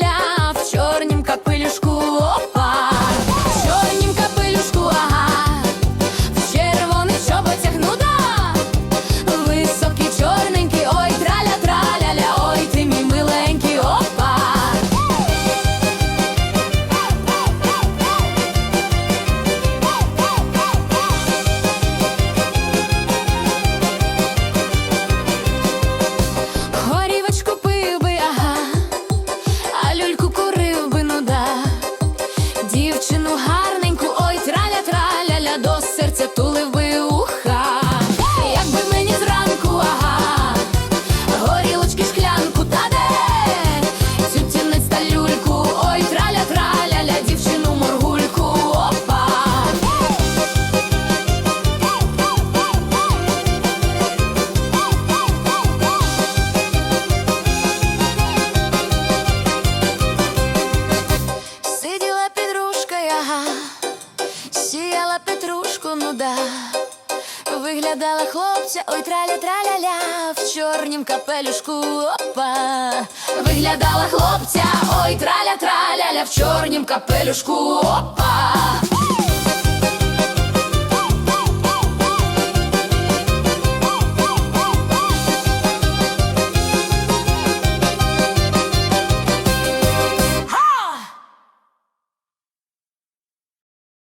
поля в чорні. молода, виглядала хлопця, ой траля траля-ля в чорнім капелюшку опа, виглядала хлопця, ой траля траля-ля в чорнім капелюшку опа.